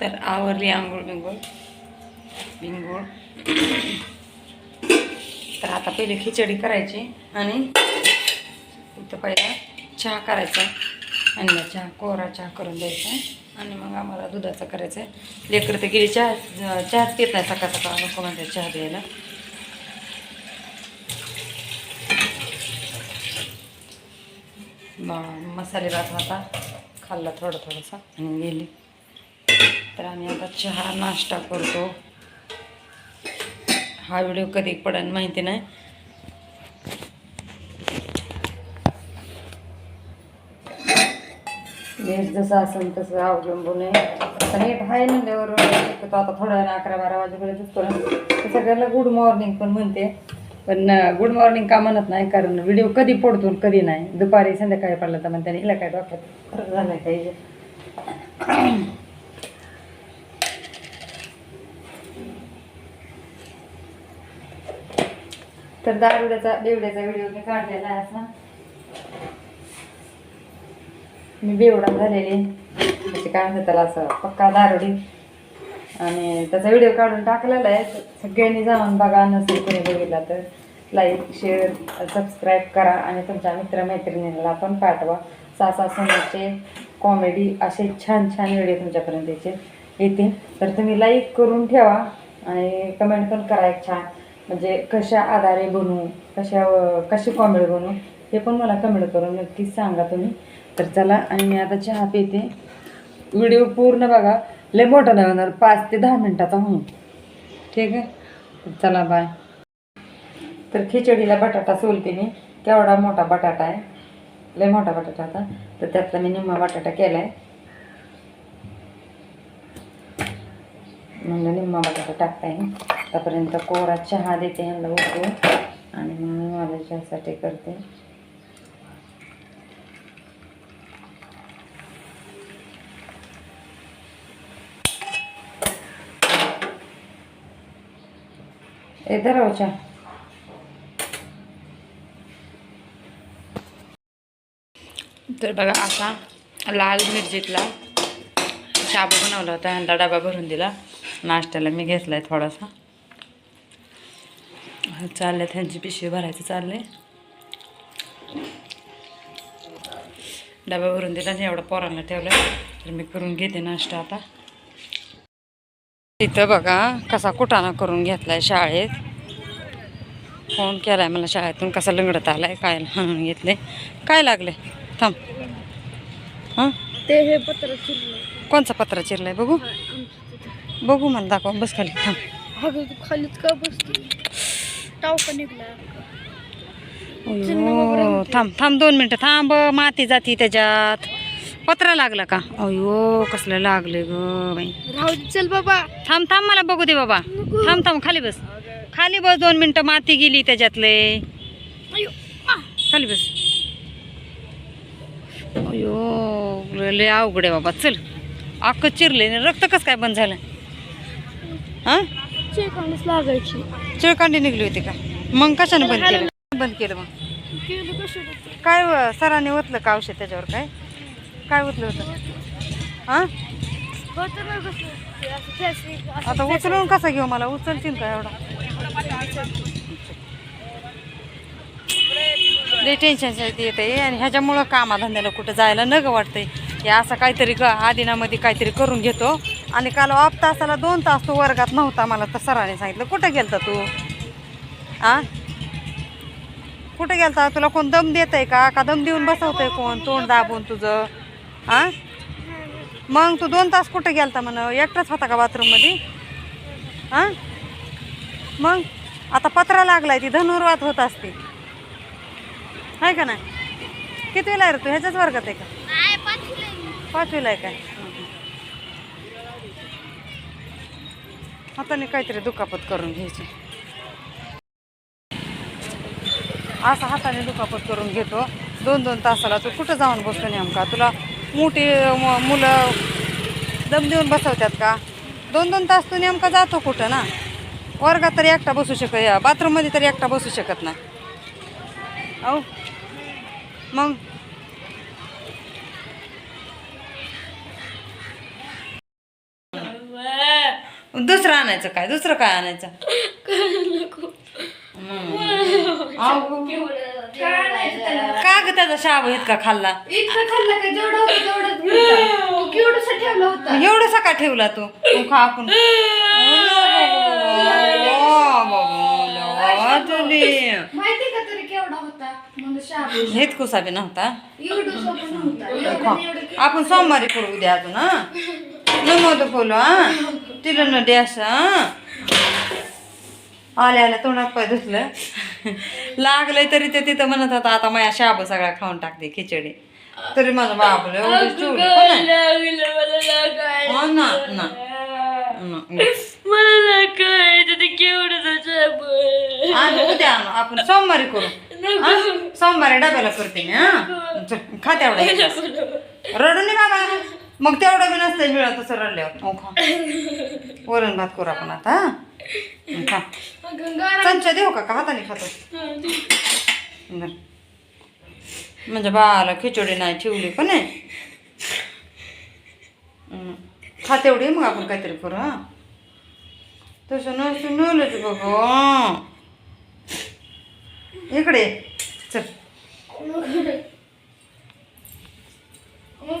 तर आवरली आंघोळ बिंगोळ बिंगोळ तर आता पहिले खिचडी करायची आणि इथं पहिला चहा करायचा आणि चहा कोरा चहा करून द्यायचा आणि मग आम्हाला दुधाचा करायचा आहे लेकरं तर गेली चहा चहाच पित नाही सकाळ सकाळ नको म्हणते चहा द्यायला. म- मसाले भात होता खाल्ला थोडं थोडंसं आणि गेली. तर आम्ही आता चहा नाश्ता करतो. हा व्हिडिओ कधी पडेल माहिती नाही. वेळ जसं असेल तसं अवलंबून आहे. आता नेट आहे म्हणल्यावर शक्यतो आता थोड्या वेळा अकरा बारा वाजेपर्यंतच करून सगळ्याला गुड मॉर्निंग पण म्हणते. पण गुड मॉर्निंग का म्हणत नाही कारण व्हिडिओ कधी पडतो कधी नाही. दुपारी संध्याकाळी पडला तर म्हणते हिला काय डॉक्टर झालं काही तर दारुड्याचा बेवड्याचा व्हिडिओ मी काढलेला आहे असा. मी बेवडा झालेली त्याचे म्हणजे काय म्हणतात त्याला असं पक्का दारुडी. आणि त्याचा व्हिडिओ काढून टाकलेला आहे. सगळ्यांनी जाऊन बघा नसेल कोणी बघितला तर लाईक शेअर सबस्क्राईब करा. आणि तुमच्या मित्रमैत्रिणींना पण पाठवा. सासा सोन्याचे कॉमेडी असे छान छान व्हिडिओ तुमच्यापर्यंत येते येतील. तर तुम्ही लाईक करून ठेवा. आणि कमेंट पण करा एक छान. म्हणजे कशा आधारे बनवू कशा कशी कॉमेडी बनवू हे पण मला कमेंट करून नक्कीच सांगा तुम्ही. तर चला आणि मी आता चहा पिते. व्हिडिओ पूर्ण बघा. लय मोठा नाही होणार पाच ते दहा मिनटाचा होऊन. ठीक आहे? चला बाय. तर खिचडीला बटाटा सोलते मी. केवढा मोठा बटाटा आहे. लय मोठा बटाटा होता. तर त्यातला मी निम्मा बटाटा केला आहे म्हणलं निम्मा बटाटा टाकताय आतापर्यंत कोरा चहा देते ह्यांना उकळून आणि मग मी माझ्या चहासाठी करते. ए धराव चहा. तर बघा असा लाल मिरचीतला शाबू बनवला होता. ह्यांना डबा भरून दिला. नाश्त्याला मी घेतलाय थोडासा. चाललंय त्यांची पिशवी भरायचं चाललंय. डबा भरून दिला एवढा पोरांना ठेवला तर मी करून घेते नाश्ता आता. इथं बघा कसा कुटाणा करून घेतलाय शाळेत. फोन केलाय मला शाळेतून कसा लंगडत आलाय काय हाणून घेतले काय लागले थांब. हां? ते हे पत्र चिरलं कोणचा पत्रा चिरलाय बघू? बघू मला दाखव बस खाली थांब. अगं तू खालीच का बसते टावका निघला? अयो थांब थांब दोन मिनटं. थांब माती जाती त्याच्यात. पत्रा लागला का? अयो कसलं लागले ग बाई. राहू दे चल बाबा. थांब थांब मला बघू दे बाबा. थांब थांब खाली बस. खाली बस दोन मिनटं. माती गेली त्याच्यातले. अयो आ, खाली बस. अयो लय अवघड आहे बाबा. चल. अख्खं चिरले रक्त कसं काय बंद झालं? हां? लागायची. चिळकांडी निघली होती का? मग कशाने बंद केलं? बंद केलं मग? केलं काय व- सरांनी ओतलं का औषध त्याच्यावर काय? काय ओतलं होतं? हां? होतं. ना कसं ते असं ठेस- असं आता उचलून कसा घेऊ मला? उचलशील का एवढा? लई टेन्शन येते आणि ह्याच्यामुळं कामाधंद्याला कुठं जायला न ग वाटतंय. हे असं काहीतरी ग आदिनामध्ये काहीतरी करून घेतो. आणि काल ऑफ तासाला दोन तास तू वर्गात नव्हता मला तर सरांनी सांगितलं कुठं गेलता तू? आ? कुठं गेलता? तुला कोण दम देत आहे का? का दम देऊन बसवतंय कोण? तोंड दाबून तुझं. आ? मग तू दोन तास कुठं गेलता? म्हण एकटाच होता का बाथरूममध्ये? हां मग? आता पत्रा लागलाय ती धनुर्वात होत असते. आहे का नाही? कितवीला आहे रे तू? ह्याच्याच वर्गात आहे का. पाचवीला आहे काय? हाताने काहीतरी दुखापत करून घ्यायची. असं हाताने दुखापत करून घेतो. दोन दोन तासाला तू कुठं जाऊन बसतो नेमका? तुला मोठी म- मुलं दम देऊन बसवतात का? दोन दोन तास तू नेमका जातो कुठं ना? वर्गात तरी एकटा बसू शकत बाथरूममध्ये तरी एकटा बसू शकत नाही. अहो मग दुसरं आणायचं काय? दुसरं काय आणायचं? का ग त्याचा शाब इतका खाल्ला? खाल्लं का? ठेवलं. तू तू? खा आपण. हेच कुसाबी नव्हता. आपण सोमवारी करू उद्या अजून हा? नमोद फुलं हा? तिला हा? आल्या आल्या तोंडात पाय धुतलं. लागलंय तरी ते तिथं म्हणत होता आता माझ्या शाब सगळा खाऊन टाकते खिचडी. तरी माझं. हो ना ना. मला आणू उद्या आपण सोमवारी करू? सोमवारी डब्याला करते मी हा? चल, खा तेवढा. एक glass. रडू नये बाबा. मग तेवढं बी नसतं मिळत तसं रडल्यावर. हो खा. वरण भात करू आपण आता हा? खा. चमचा देऊ का? का हाताने खातो. म्हणजे बाळाला खिचडी नाही ठेवली पण आहे. हं. खा तेवढी मग आपण काहीतरी करू हा? तसं नसून नवलंच बघ इकडे ये. चल.